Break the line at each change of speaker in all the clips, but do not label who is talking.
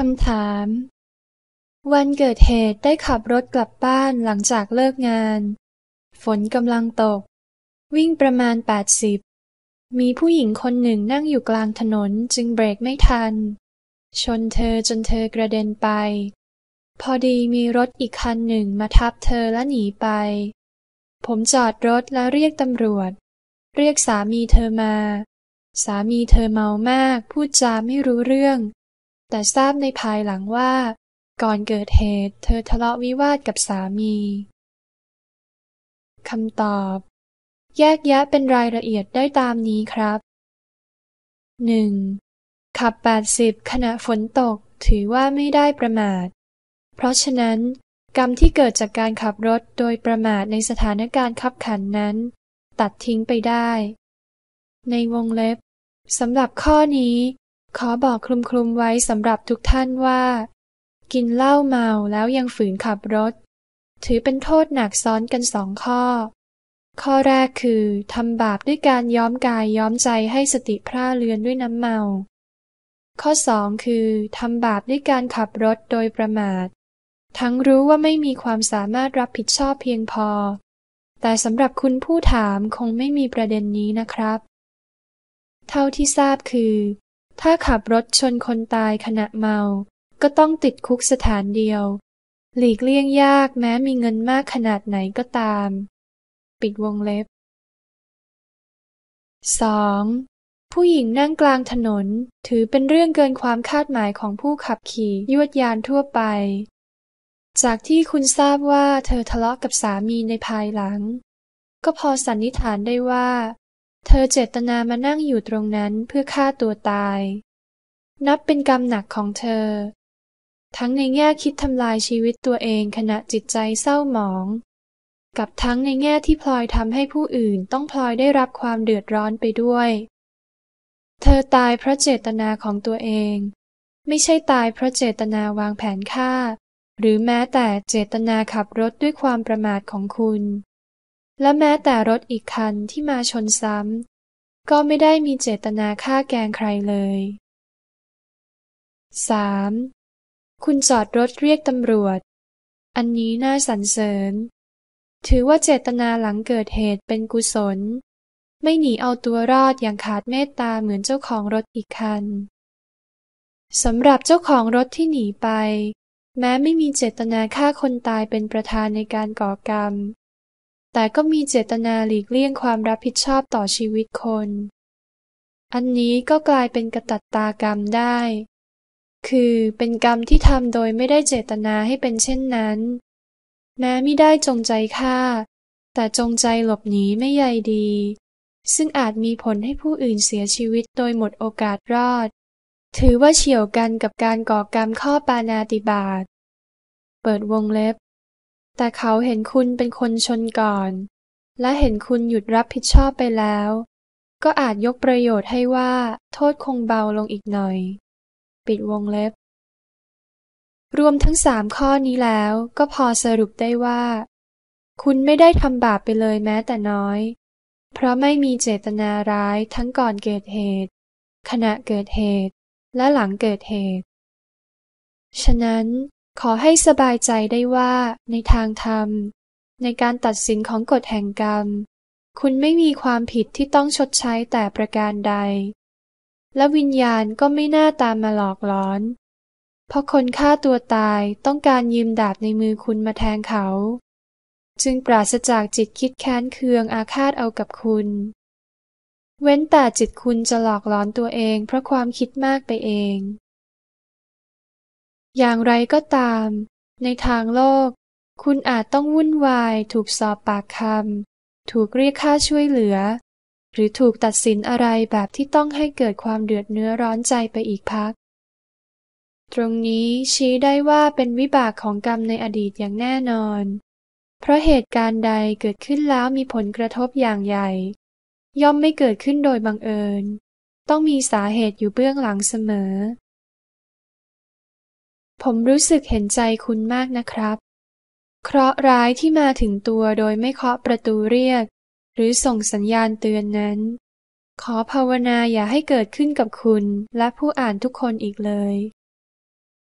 คำถาม วันเกิดเหตุได้ขับรถกลับบ้านหลังจากเลิกงาน ฝนกำลังตก วิ่งประมาณ 80 มีผู้หญิงคนหนึ่งนั่งอยู่กลางถนนจึงเบรกไม่ทัน ชนเธอจนเธอกระเด็นไป พอดีมีรถอีกคันหนึ่งมาทับเธอและหนีไป ผมจอดรถและเรียกตำรวจ เรียกสามีเธอมาสามีเธอเมามาก พูดจาไม่รู้เรื่อง แต่ทราบในภายหลังว่า ก่อนเกิดเหตุเธอทะเลาะวิวาทกับสามีคำตอบ แยกแยะเป็นรายละเอียดได้ตามนี้ครับ 1. ขับ 80 ขณะฝนตกถือว่าไม่ได้ประมาท เพราะฉะนั้น กรรมที่เกิดจากการขับรถโดยประมาทในสถานการณ์ขับขันนั้น ตัดทิ้งไปได้ ในวงเล็บสำหรับข้อนี้ ขอบอกคลุมๆไว้สำหรับทุกท่านว่า กินเหล้าเมาแล้วยังฝืนขับรถ ถือเป็นโทษหนักซ้อนกันสองข้อ ข้อแรกคือทำบาปด้วยการย้อมกายย้อมใจให้สติพร่าเลือนด้วยน้ำเมา ข้อสองคือทำบาปด้วยการขับรถโดยประมาท ทั้งรู้ว่าไม่มีความสามารถรับผิดชอบเพียงพอ แต่สำหรับคุณผู้ถามคงไม่มีประเด็นนี้นะครับ เท่าที่ทราบคือ ถ้าขับรถชนคนตายขณะเมา ก็ต้องติดคุกสถานเดียว หลีกเลี่ยงยากแม้มีเงินมากขนาดไหนก็ตาม ปิดวงเล็บ 2. ผู้หญิงนั่งกลางถนน ถือเป็นเรื่องเกินความคาดหมายของผู้ขับขี่ยวดยานทั่วไป จากที่คุณทราบว่าเธอทะเลาะกับสามีในภายหลัง ก็พอสันนิษฐานได้ว่า เธอเจตนามานั่งอยู่ตรงนั้นเพื่อฆ่าตัวตาย นับเป็นกรรมหนักของเธอ ทั้งในแง่คิดทำลายชีวิตตัวเองขณะจิตใจเศร้าหมอง กับทั้งในแง่ที่พลอยทำให้ผู้อื่นต้องพลอยได้รับความเดือดร้อนไปด้วย เธอตายเพราะเจตนาของตัวเอง ไม่ใช่ตายเพราะเจตนาวางแผนฆ่า หรือแม้แต่เจตนาขับรถด้วยความประมาทของคุณ และแม้แต่รถอีกคันที่มาชนซ้ำ ก็ไม่ได้มีเจตนาฆ่าแกล้งใครเลย 3. คุณจอดรถเรียกตำรวจ อันนี้น่าสรรเสริญ ถือว่าเจตนาหลังเกิดเหตุเป็นกุศล ไม่หนีเอาตัวรอดอย่างขาดเมตตาเหมือนเจ้าของรถอีกคัน สำหรับเจ้าของรถที่หนีไป แม้ไม่มีเจตนาฆ่าคนตายเป็นประธานในการก่อกรรม แต่ก็มีเจตนาหลีกเลี่ยงความรับผิดชอบต่อชีวิตคน อันนี้ก็กลายเป็นกระตัตตากรรมได้ คือเป็นกรรมที่ทำโดยไม่ได้เจตนาให้เป็นเช่นนั้น แม้ไม่ได้จงใจฆ่า แต่จงใจหลบหนีไม่ใยดี ซึ่งอาจมีผลให้ผู้อื่นเสียชีวิตโดยหมดโอกาสรอด ถือว่าเฉี่ยวกันกับการก่อกรรมข้อปานาติบาตเปิดวงเล็บ แต่เขาเห็นคุณเป็นคนชนก่อน และเห็นคุณหยุดรับผิดชอบไปแล้ว ก็อาจยกประโยชน์ให้ว่า โทษคงเบาลงอีกหน่อย ปิดวงเล็บ รวมทั้งสามข้อนี้แล้วก็พอสรุปได้ว่า คุณไม่ได้ทำบาปไปเลยแม้แต่น้อย เพราะไม่มีเจตนาร้ายทั้งก่อนเกิดเหตุ ขณะเกิดเหตุ และหลังเกิดเหตุ ฉะนั้น ขอให้สบายใจได้ว่าในทางธรรม ในการตัดสินของกฎแห่งกรรม คุณไม่มีความผิดที่ต้องชดใช้แต่ประการใด และวิญญาณก็ไม่น่าตามมาหลอกหลอน เพราะคนฆ่าตัวตายต้องการยืมดาบในมือคุณมาแทงเขา จึงปราศจากจิตคิดแค้นเคืองอาฆาตเอากับคุณ เว้นแต่จิตคุณจะหลอกหลอนตัวเองเพราะความคิดมากไปเอง อย่างไรก็ตาม ในทางโลก คุณอาจต้องวุ่นวาย ถูกสอบปากคำถูกเรียกค่าช่วยเหลือ หรือถูกตัดสินอะไรแบบที่ต้องให้เกิดความเดือดเนื้อร้อนใจไปอีกพัก ตรงนี้ชี้ได้ว่าเป็นวิบากของกรรมในอดีตอย่างแน่นอน เพราะเหตุการณ์ใดเกิดขึ้นแล้วมีผลกระทบอย่างใหญ่ ย่อมไม่เกิดขึ้นโดยบังเอิญ ต้องมีสาเหตุอยู่เบื้องหลังเสมอ ผมรู้สึกเห็นใจคุณมากนะครับ เคราะห์ร้ายที่มาถึงตัวโดยไม่เคาะประตูเรียก หรือส่งสัญญาณเตือนนั้น ขอภาวนาอย่าให้เกิดขึ้นกับคุณและผู้อ่านทุกคนอีกเลย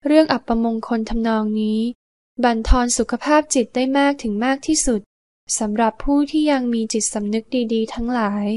เรื่องอัปมงคลทำนองนี้ บั่นทอนสุขภาพจิตได้มากถึงมากที่สุดสำหรับผู้ที่ยังมีจิตสำนึกดีๆ ทั้งหลาย